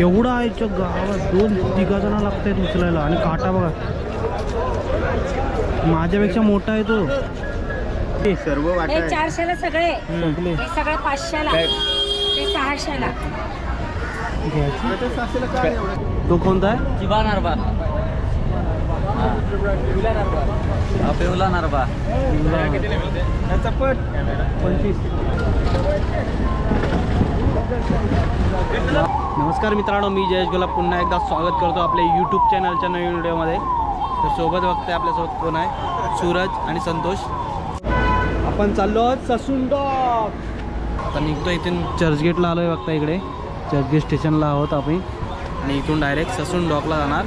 केवढा आहे च्या गावात दोन तिघा जण लागतायत उचलायला. आणि काटा बघा. माझ्यापेक्षा मोठा आहे तो. सर्व वाटा हे. चारशेला सगळे. हे सगळं पाचशेला. ते सहाशेला? तो कोणता आहे? चिबा नारबा. पेवला नारबा. पंचवीस. नमस्कार मित्रांनो मी जयेश गुलाब पुन्हा एकदा स्वागत करतो आपल्या यूट्यूब चॅनलच्या नवीन व्हिडिओमध्ये. तर सोबत बघताय आपल्यासोबत कोण आहे? सूरज आणि संतोष. आपण चाललो आहोत ससून आता निघतो इथून चर्चगेटला आलो आहे बघता इकडे. चर्चगेट स्टेशनला आहोत आपण. आणि इथून डायरेक्ट ससून डॉकला जाणार.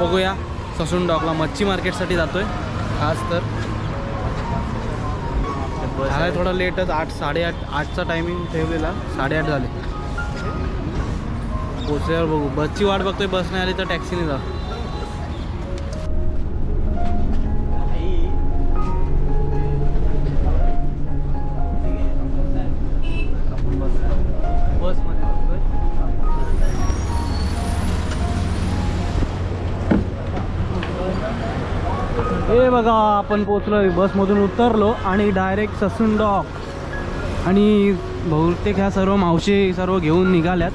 बघूया ससून डॉकला मच्छी मार्केटसाठी जातो आहे खास तर. झाला थोडा लेटच आठ साडेआठ आठचा टायमिंग ठेवलेला. साडेआठ झाले. पोचल्यावर बघू. बसची वाट बघतोय बस नाही आली तर टॅक्सीने जा. बघा आपण पोचलो बसमधून उतरलो आणि डायरेक्ट ससून डॉक आणि बहुतेक ह्या सर्व मावशी सर्व घेऊन निघाल्यात.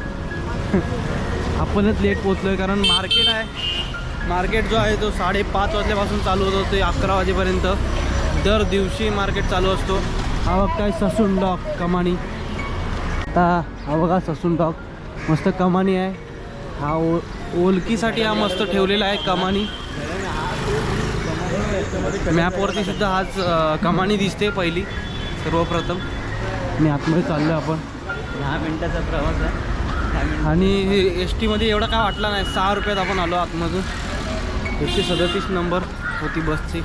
आपणच लेट पोचलोय कारण मार्केट आहे. मार्केट जो आहे तो साडेपाच वाजल्यापासून चालू होतो ते अकरा वाजेपर्यंत. दर दिवशी मार्केट चालू असतो. हा बघताय ससून डॉक कमानी. आता हा बघा ससून डॉक मस्त कमानी आहे. हा ओ ओळखीसाठी हा मस्त ठेवलेला आहे कमानी. मॅपवरती सुद्धा अ, कमानी दिसते पहिली सर्वप्रथम. आणि आतमध्ये चाललो आपण. दहा मिनिटाचा प्रवास आहे. आणि एस टीमध्ये एवढा काय वाटला नाही सहा रुपयात आपण आलो आतमधून. एकशे सदतीस नंबर होती बसची.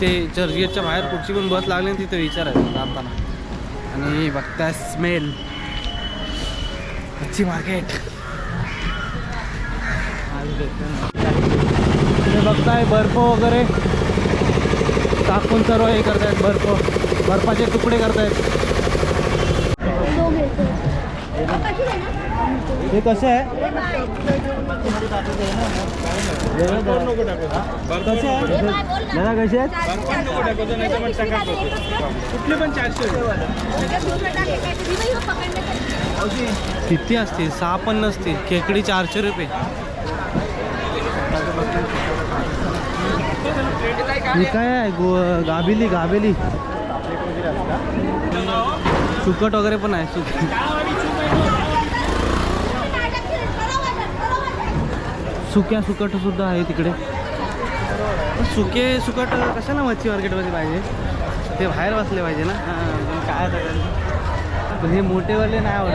ते चर्चगेटच्या बाहेर कुठची पण बस लागली ना तिथे विचारायचं जाताना आणि बघताय स्मेल मच्छी मार्केट तुम्ही बघताय बर्फ वगैरे. टाकून सर्व हे करतायत बर्फ. बर्फाचे तुकडे करतायत. हे कसं आहे? कसे आहे? दादा कसे आहेत? किती असतील? सहा पण नसतील खेकडी चारशे रुपये. काय आहे? गो गाबिली गाबिली सुकट वगैरे पण आहे सुक सुक्या सुकट सुद्धा आहे तिकडे. सुके सुकट कशाला मच्छी मार्केटमध्ये पाहिजे? ते बाहेर बसले पाहिजे ना? पण काय आता पण हे मोठेवाले नाही आवडत.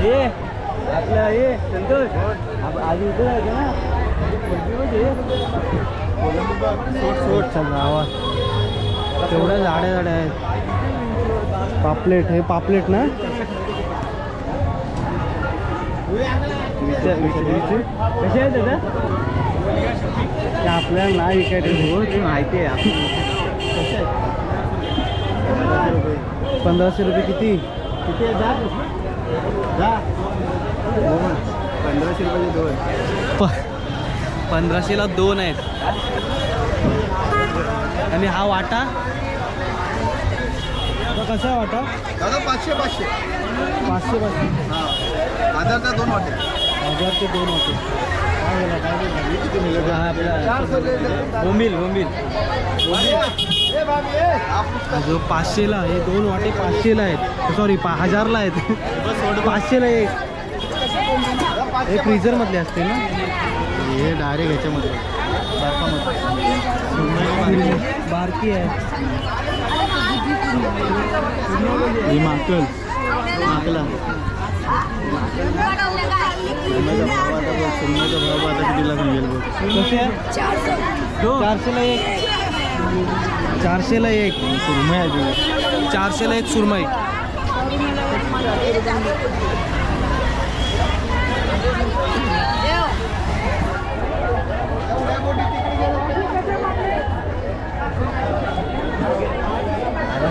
हे आपलं हे संतोष. आप- आधी जायचं ना? गावात तेवढ्या झाड्या झाड्या आहेत. पापलेट हे पापलेट ना? कसे आहेत दादा? ते आपल्याला नाही विकायचं. हो ते माहिती आहे. पंधराशे रुपये किती? किती आहे? जा दोन पंधराशे रुपये दोन. पंधराशेला दोन आहेत. आणि हा वाटा? तो कसा आहे वाटा? दादा पाचशे पाचशे. पाचशे पाचशे. हां. हजारचा दोन वाटे. हजार ते दोन पुस्तक. जो पाचशेला हे दोन वाटे पाचशेला आहेत. सॉरी पा हजारला आहेत. पाचशेला एक. हे फ्रीझरमधले असते ना? हे डायरेक्ट ह्याच्यामध्ये बारकी आहे. ही माकल. माकला सोन्याचा भाव आता बघ सोन्याचा भाव आता कितीला सांगेल बघ कसे आहे चारशेला एक. चारशेला एक. सुरमई आहे. चारशेला एक सुरमई.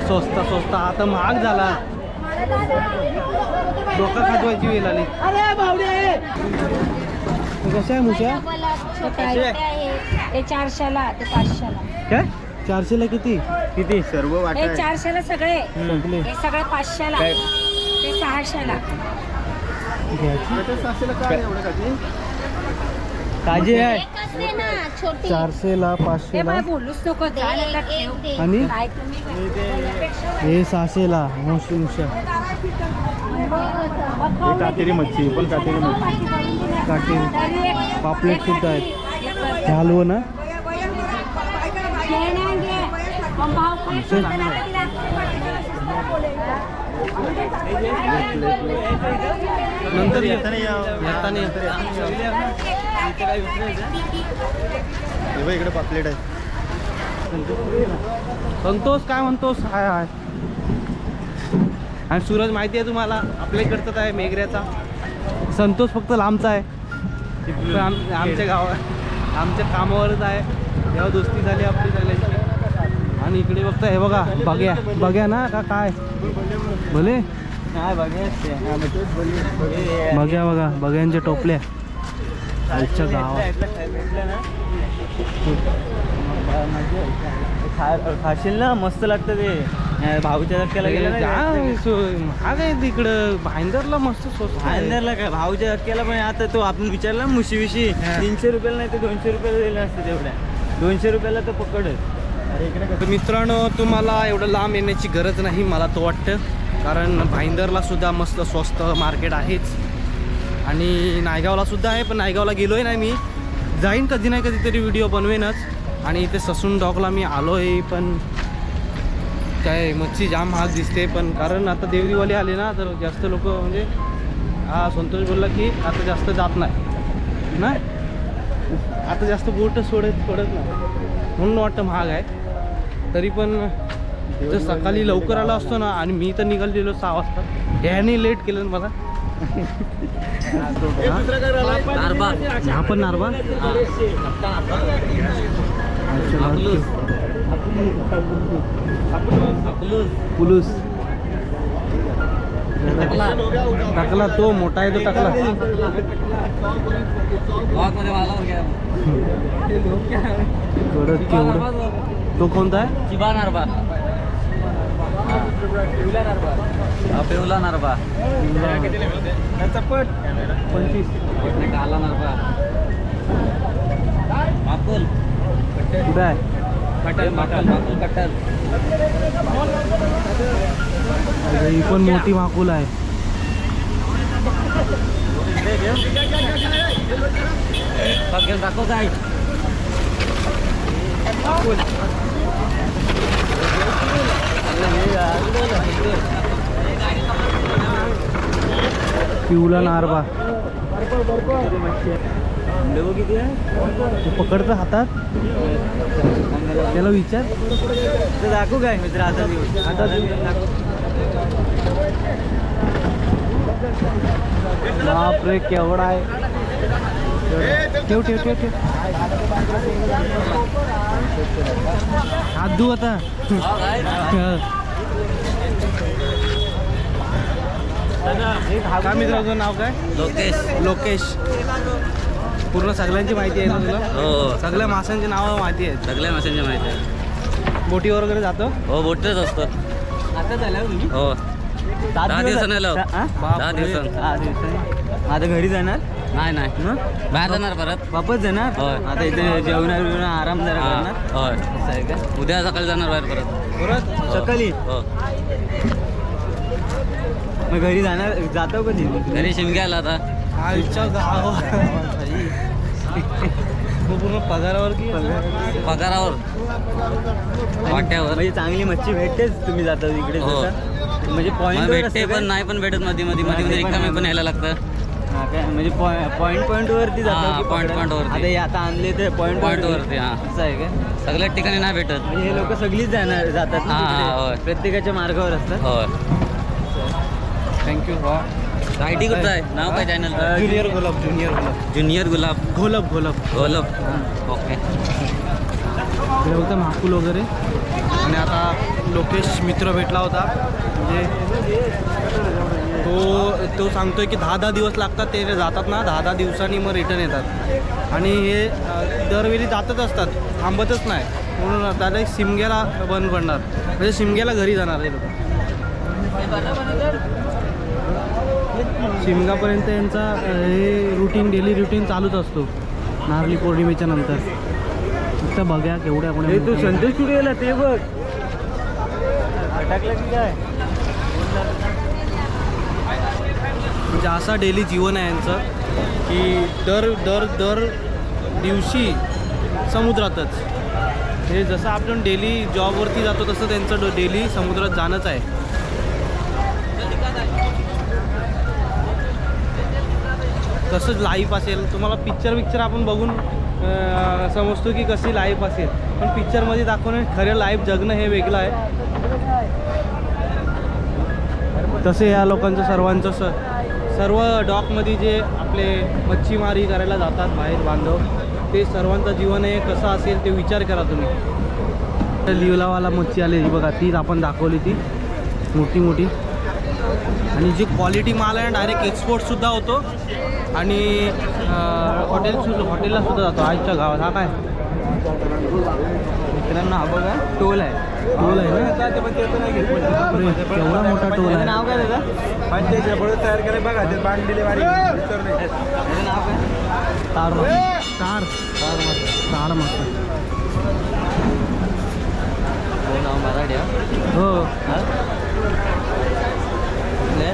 स्वस्त स्वस्त. आता महाग झाला. डोका खाजवायची वेळ आली. कशा आहे मुशा? ते काय आहे. ते चारशेला ते पाचशेला. काय? चारशेला किती? किती? सर्व हे वाटा चारशेला सगळे. हे सगळे पाचशेला? ते सहाशेला. घ्यायची. काय एवढं ताजे से चारशेला पाचशेला आणि हे? सहाशेला मोशी मुशा हे काटेरी मच्छी पण काटेरी मच्छी। काटेरी पापलेट सुद्धा आहेत हलवं ना। नंतर येताना येताना हे इकडे पापलेट आहे. संतोष काय म्हणतोस? हाय हाय. आणि सूरज माहिती आहे तुम्हाला आपल्या इकडचाच आहे मेघऱ्याचा. संतोष फक्त लांबचा आहे. आम- आमच्या गावात आमच्या कामावरच आहे. तेव्हा दोस्ती झाली आपली सगळ्यांची आणि इकडे बघता हे बघा बघ्या. बघ्या ना का काय? भले? नाही बघा बघ्या बघा. बघ्यांच्या टोपल्या. आमच्या गावात. खाशील ना? मस्त लागतं ते. भाऊच्या धक्क्याला गेलं महाग आहे तिकडं भाईंदरला मस्त स्वस्त आहे. आणलं का भाऊच्या धक्क्याला पण आता तो आपण विचारला मुशी विशी. तीनशे रुपयाला नाही तर दोनशे रुपयाला दिलं असतं तेवढ्या. दोनशे रुपयाला तर इकडे तर मित्रांनो तुम्हाला एवढं लांब येण्याची गरज नाही मला तो वाटतं. कारण भाईंदरला सुद्धा मस्त स्वस्त मार्केट आहेच. आणि नायगावला सुद्धा आहे पण नायगावला गेलो आहे नाही मी. जाईन कधी नाही कधीतरी व्हिडिओ बनवेनच. आणि इथे ससून डॉगला मी आलो आहे पण काय मच्छी जाम महाग दिसते पण कारण आता देवदिवाळी आली ना तर जास्त लोक म्हणजे हा संतोष बोलला की आता जास्त जात नाही. नाही? आता जास्त बोट सोडत सोडत नाही. म्हणून वाटतं महाग आहे. तरी पण जर सकाळी लवकर आला असतो ना आणि मी तर निघालेलो सहा वाजता. याने लेट केलं ना मला. नारबा हा पण नारबा पुलूस. टाकला. तो मोठा आहे तो टाकला. तो कोणता आहे? पिवला नारबा चपट पंचवीस काला नारबा माकुल कुठं आहे कटल माकुल माकुल कटल ही पण मोठी माकुल आहे बघ घेऊन दाखव काय पिवला नारबा. पकडतं हातात. त्याला विचार. दाखवू काय मित्र आता आता बापरे केवढा आहे. ठेव ठेव ठेव ठेव. हात धू आता. काय नाव काय? लोकेश. लोकेश. पूर्ण सगळ्यांची माहिती आहे ना तुला? हो सगळ्या माशांची नावं माहिती आहेत. सगळ्या माशांच्या माहिती आहे. बोटीवर वगैरे जातो? हो बोटच असतो. आता झालं तुम्ही? हो. दहा दिवसानं आलो दहा. दिवसानं आता घरी जाणार? नाही नाही. बाहेर जाणार परत. वापस जाणार? होय. आता इथे जेवणार बिवणार आराम जरा हा, करणार? होय. असं आहे का? उद्या सकाळी जाणार बाहेर परत. परत? हो. सकाळी? हो. मग घरी जाणार जातो कधी घरी शिमग्या आला आता. आयुष्या गाव मग पूर्ण पगारावर की? पगारावर. वाट्यावर. म्हणजे चांगली मच्छी भेटतेच तुम्ही जाता तिकडे हो. जसं. म्हणजे पॉईंट भेटते पण नाही पण भेटत मध्ये मध्ये मध्ये मध्ये रिकामी पण यायला लागतं. म्हणजे पॉईंट पॉईंट वरती हा, जातो की point- पकडा? point वरती. आता हे आता आणले ते पॉईंट Point वरती, हा. असं आहे का सगळ्याच ठिकाणी नाही भेटत. म्हणजे हे लोक सगळीच जाणार जातात ना हा, तिकडे. होय. प्रत्येकाच्या मार्गावर असतात. थँक्यू वा आय टी कुठं आहे नाव काय channel junior Gulab junior Gulab junior Gulab Gholap Gholap गोलब okay हे होतं महाकुल वगैरे. आणि आता लोकेश मित्र भेटला होता. म्हणजे तो तो सांगतोय की दहा दहा दिवस लागतात ते जातात ना दहा दहा दिवसांनी मग रिटर्न येतात. आणि हे दरवेळी जातच असतात थांबतच नाही. म्हणून त्याला शिमग्याला बंद पडणार. म्हणजे शिमग्याला घरी जाणार हे लोक. शिमगापर्यंत यांचा हे रुटीन डेली रुटीन चालूच असतो. नारळी पौर्णिमेच्या नंतर. फक्त बघा केवढ्या हे तू संतोष कुठे गेला ते बघ. अटकला की काय? म्हणजे असा डेली जीवन आहे यांचं की दर दर दर दिवशी समुद्रातच. हे जसं आपण डेली जॉबवरती जातो तसं त्यांचं डेली समुद्रात जाणंच आहे. कसं लाईफ असेल? तुम्हाला पिक्चर पिक्चर आपण बघून समजतो की कशी लाईफ असेल. पण पिक्चरमध्ये दाखवणे खरं लाईफ जगणं हे वेगळं आहे. तसे ह्या लोकांचं सर्वांचं स सर्व डॉकमध्ये जे आपले मच्छीमारी करायला जातात बाहेर बांधव ते सर्वांचं जीवन हे कसं असेल ते विचार करा तुम्ही. लिवलावाला मच्छी आली बघा तीच आपण दाखवली ती. मोठी मोठी. आणि जी क्वालिटी माल आहे डायरेक्ट एक्सपोर्टसुद्धा होतो. आणि हॉटेल हॉटेलला सुद्धा जातो. आजच्या गावात. हा काय? मित्रांनो हा बघा टोल आहे. टोल आहे ना? मोठा टोल आहे. नाव काय त्याचं? तयार केले बघा. ते बांधलेले वारी नाव काय? तार तार. तार मस्त. तार मस्त. हो नाव मराठी हा? कुठले?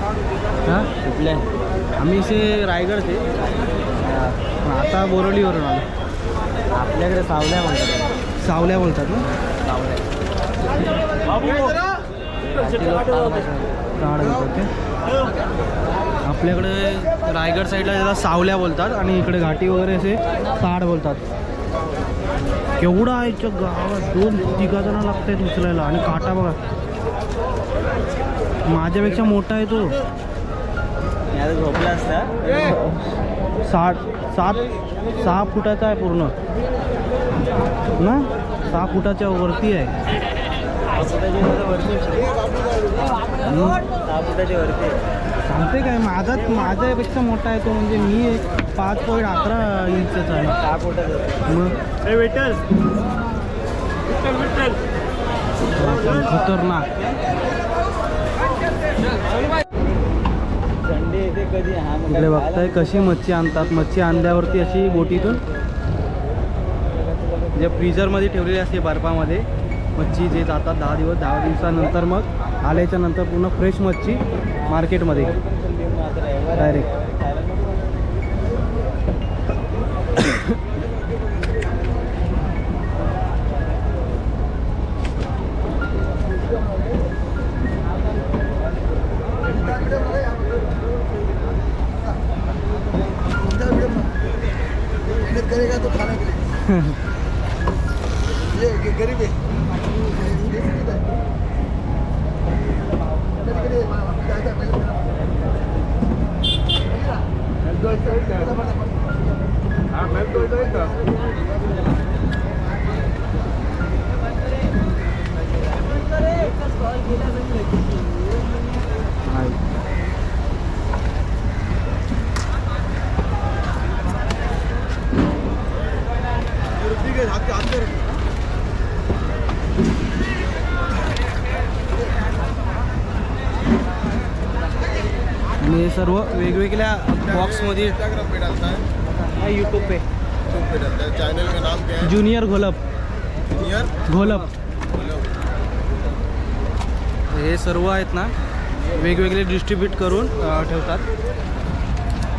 हा? कुठले? आम्ही इथे रायगडचे पण आता बोरवलीवरून आलो. आपल्याकडे सावल्या म्हणतात. सावल्या बोलतात ना? ते आपल्याकडे रायगड साईडला त्याला सावल्या बोलतात आणि इकडे घाटी वगैरे असे ताड बोलतात. केवढा आहे इथच्या गावात. दोन तिघा जण लागत आहेत उचलायला. आणि काटा बघा. माझ्यापेक्षा मोठा आहे तो. याला झोपला असता. साठ सात सहा फुटाचा आहे पूर्ण. ना? सहा फुटाच्या वरती आहे. फुटाच्या वरती? हम्म. सहा फुटाच्या वरती? आहे. सांगते काय? माझा माझ्यापेक्षा मोठा आहे तो म्हणजे मी एक पाच पॉईंट अकरा इंचचा आहे. सहा. मग? खतरनाक. इकडे बघताय कशी मच्छी आणतात मच्छी आणल्यावरती अशी बोटीतून जे फ्रीजरमध्ये ठेवलेली असते बर्फामध्ये मच्छी जे जातात दहा दिवस दहा दिवसानंतर मग आल्याच्यानंतर पुन्हा फ्रेश मच्छी मार्केटमध्ये डायरेक्ट गरीब है। सर्व वेगवेगळ्या बॉक्समध्ये इंस्टाग्राम पे डालता है यूट्यूब पे. यूट्यूब पे डालता है चैनल का नाम क्या है ज्युनियर घोलप नियर घोलप हे सर्व आहेत ना वेगवेगळे डिस्ट्रीब्यूट करून ठेवतात.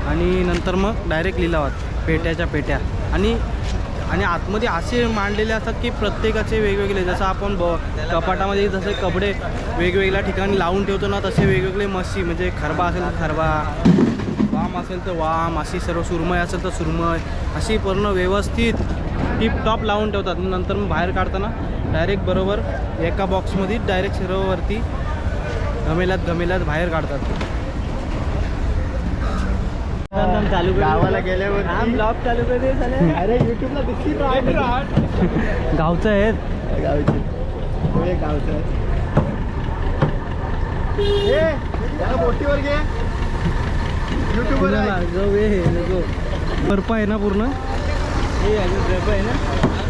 आणि नंतर मग डायरेक्ट लिलावात पेट्याच्या पेट्या. आणि आणि आतमध्ये असे मांडलेले असतात की प्रत्येकाचे वेगवेगळे जसं आपण ब कपाटामध्ये जसे कपडे वेगवेगळ्या ठिकाणी लावून ठेवतो ना तसे वेगवेगळे मच्छी म्हणजे खरबा असेल तर खरबा वाम असेल तर वाम अशी सर्व सुरमय असेल तर सुरमय अशी पूर्ण व्यवस्थित टिपटॉप लावून ठेवतात. नंतर मग बाहेर काढताना डायरेक्ट बरोबर एका बॉक्समध्ये डायरेक्ट सर्ववरती गमेल्यात गमेल्यात बाहेर काढतात. चालू कर गावाला गेल्यावर हा ब्लॉग चालू कर दे झाले. अरे युट्यूबला दिसती गावचं गावची गावचा. आहे. बोटीवर घे. नको. बर्फ आहे ना पूर्ण? हे अजून बर्फ आहे ना?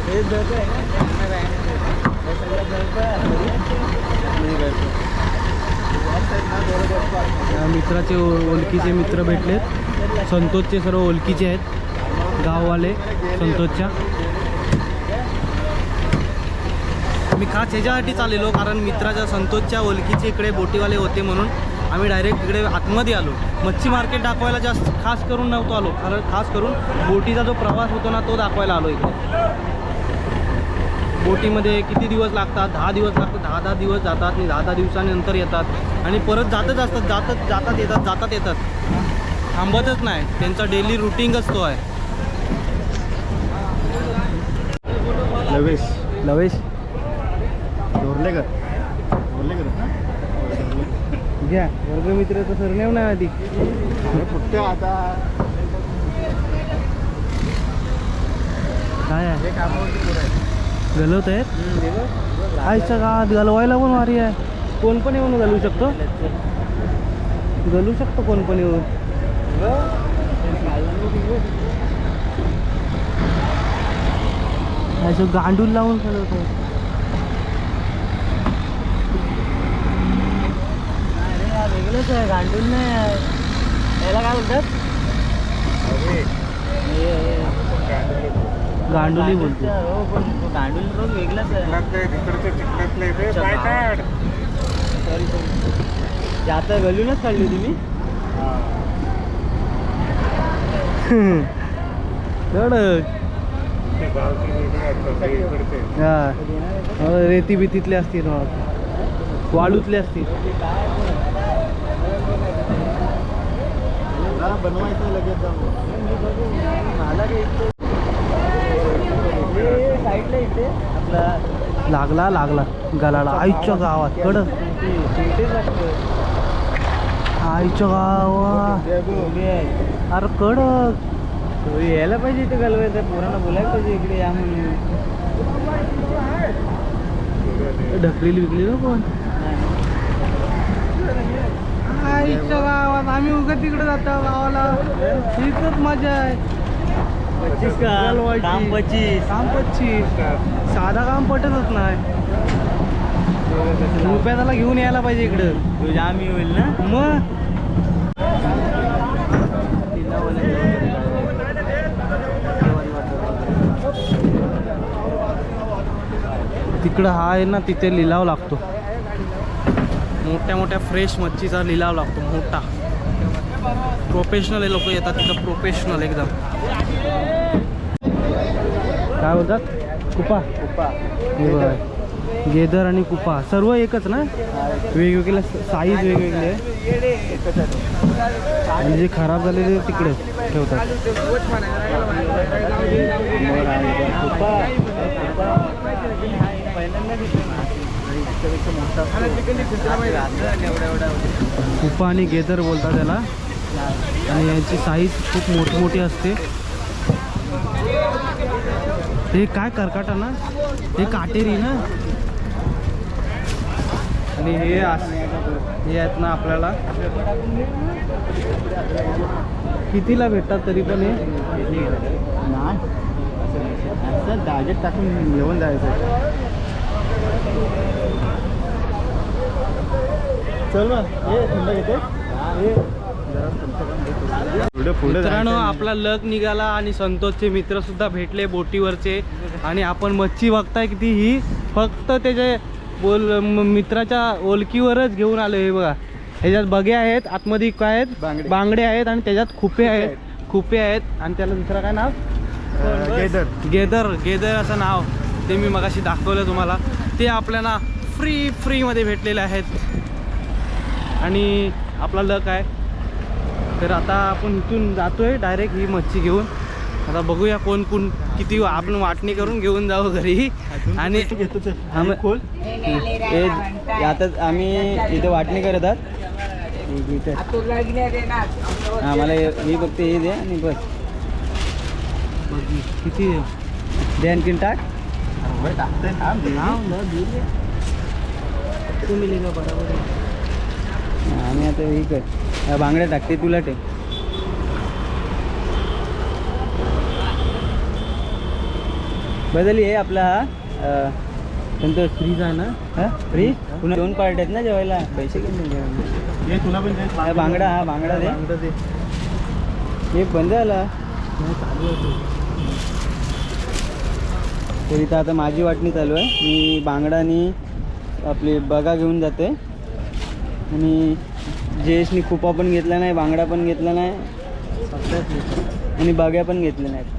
हे बर्फ आहे ना. हे हे मित्राचे ओळखीचे मित्र भेटलेत. संतोषचे सर्व ओळखीचे आहेत. गाववाले संतोषच्या. मी खास ह्याच्यासाठी चाललेलो कारण मित्राच्या संतोषच्या ओळखीचे इकडे बोटीवाले होते म्हणून आम्ही डायरेक्ट इकडे आतमध्ये आलो. मच्छी मार्केट दाखवायला जास्त खास करून नव्हतो आलो. कारण खास करून बोटीचा जो प्रवास होतो ना तो दाखवायला आलो इकडे. बोटीमध्ये किती दिवस लागतात? दहा दिवस लागतात. दहा दहा दिवस जातात आणि दहा दहा दिवसानंतर येतात. आणि परत जातच असतात. जातच जातात येतात जातात येतात. थांबतच नाही. त्यांचा डेली रुटीनच तो आहे. लवेश. लवेश? डोरलेकर ना घ्या. वर्गमित्राचं सरनेम नाही आधी. अरे कुठे आता? काय आहे? हे गलवत आहेत? आईच्या गावात गलवायला पण वारी आहे. कोण पण येऊन घालू शकतो? घालू शकतो कोण पण येऊन. असं गांडूल लावून चालवत आहे अरे हा वेगळंच आहे गांडूल नाही आहे. याला काय हे- गांडुली बोलतो. हो पण तो गांडूल रोज वेगळाच आहे. सॉरी सॉरी जाता घालूनच काढली तुम्ही कडक हा. रेती बितीतले असतील वाळूतले असतील. बनवायचं लगेच लागला लागला. गलाला. आईच्या गावात. कडक आईच्या गावात. अरे कडक तो यायला पाहिजे इथे घालवायचं पोरांना बोलायला पाहिजे इकडे या म्हणून. ढकलेली विकली ना कोण? आईच्या गावात. आम्ही उगत तिकडे जातो गावाला. इथंच मजा आहे. पच्चीस का. काम पच्चीस. काम पच्चीस. साधा काम पटतच नाही. रुपया त्याला घेऊन यायला पाहिजे इकडं. तो जाम ही होईल ना? मग? तिकडं हा आहे ना तिथे लिलाव लागतो. मोठ्या मोठ्या फ्रेश मच्छीचा लिलाव लागतो मोठा. प्रोफेशनल लोक येतात तिथं प्रोफेशनल एकदम. काय बोलतात? कुपा. बघा. गेदर आणि कुपा. सर्व एकच ना? वेगवेगळे साईज वेगवेगळे. आहे. आणि जे खराब झालेले तिकडे ठेवतात. कुपा आणि गेदर बोलतात त्याला. आणि यांची साईज खूप मोठी मोठी असते. हे काय करकाटा ना? हे काटेरी ना? आणि हे हे आहेत ना आपल्याला. कितीला भेटतात तरी पण हे? नाही असं डायरेक्ट टाकून घेऊन जायचं चल थंड घेते मित्रांनो आपला लक निघाला आणि संतोषचे मित्र सुद्धा भेटले बोटीवरचे. आणि आपण मच्छी बघताय किती? ही फक्त त्याचे बोल म- मित्राच्या ओळखीवरच घेऊन आलो हे बघा. ह्याच्यात बगे आहेत आतमध्ये काय आहेत बांगडे. आहेत आणि त्याच्यात खुपे आहेत. खुपे आहेत. आणि त्याला दुसरं काय नाव? गेदर. गेदर. गेदर असं नाव. ते मी मगाशी दाखवलं तुम्हाला. ते आपल्याला फ्री फ्रीमध्ये भेटलेले आहेत. आणि आपला लक आहे. तर आता आपण इथून जातोय. डायरेक्ट ही मच्छी घेऊन. आता बघूया कोण कोण किती आपण वाटणी करून घेऊन जाऊ घरी. आणि आम्ही- आता आम्ही इथे वाटणी करत आहात. इथे हा मला हे फक्त दे आणि बस. किती? दे आणखीन टाक. तुम्ही आणि आता हे कर. बांगड्या टाकते तुला ठेव बदली आहे आपला हा कोणतं फ्रीज आहे ना. हा? फ्री पुन्हा दोन पार्ट आहेत ना जेवायला. पैसे किती जेवायला तुला पण बांगडा हा बांगडा दे. हे बंद झाला. तर इथं आता माझी वाटणी चालू आहे. मी बांगडा आणि आपली बगा घेऊन जाते. आणि जयेशनी कुपा पण घेतला नाही बांगडा पण घेतला नाही. आणि बग्या पण घेतल्या नाहीत.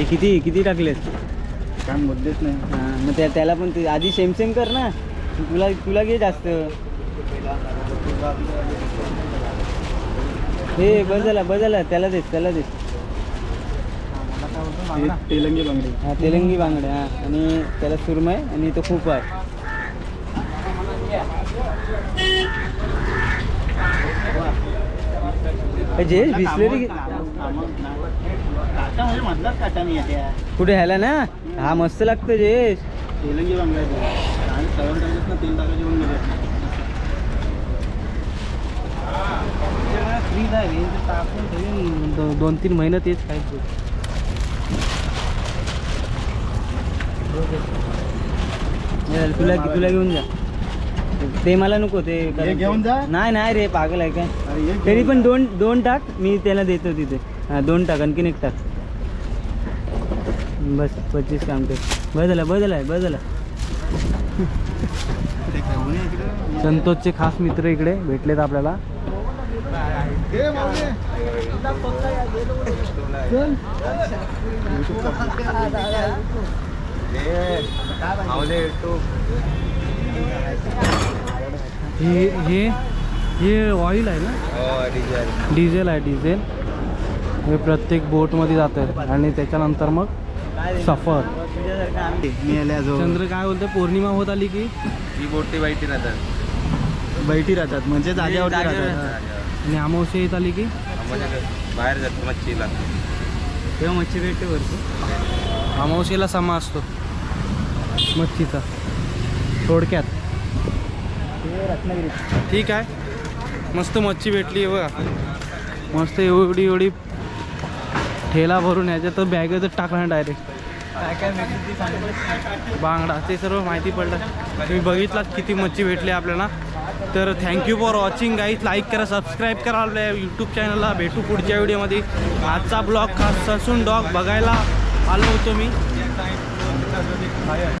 हे किती किती टाकलेत? काय मुद्देच नाही. हां मग त्या त्याला पण ते आधी सेम सेम कर ना. तुला तुला घे जास्त. हे बस झाला बस झाला त्याला देस त्याला देस ते तेलंगी बांगडी. हा तेलंगी बांगड्या हा. आणि त्याला सुरमय आणि तो खूप आहे हे जयेश बिस्लेरी म्हणजे मधलाच काटा नाही आहे त्या कुठे ह्याला ना? हा मस्त लागतो दो- दोन तीन महिने तेच खायचं. तुला तुला घेऊन जा. ते मला नको ते घेऊन जा? नाही नाही रे पागल आहे काय? तरी पण दोन दोन टाक मी त्याला देतो तिथे. हां दोन टाक आणखीन एक टाक. बस पच्चीस काम कर. बस झाला बस संतोषचे खास मित्र इकडे भेटलेत आपल्याला. हे हे हे हे ऑइल आहे ना? डिझेल आहे डिझेल हे प्रत्येक बोटमध्ये जातं आणि त्याच्यानंतर मग सफर. चंद्र काय बोलते पौर्णिमा होत आली की? ही बोटी वाईटी राहतात. बैठी राहतात म्हणजे जागेवरती जागेवर राहतात. आणि अमावस्या येत आली की? बाहेर जातो मच्छीला. तेव्हा मच्छी भेटते वरती. अमावस्येला समा असतो. मच्छीचा. थोडक्यात. ते रत्नागिरी ठीक आहे. मस्त मच्छी भेटली बघा. मस्त एवढी एवढी ठेला भरून याच्यात तर बॅगेतच टाकला डायरेक्ट काय काय बांगडा ते सर्व माहिती पडलं. तुम्ही बघितलात किती मच्छी भेटली आपल्याला. तर thank you for watching guys like करा सबस्क्राईब करा आपल्या यूट्यूब चॅनलला भेटू पुढच्या व्हिडिओमध्ये आजचा ब्लॉग खास ससून डॉग बघायला आलो होतो मी.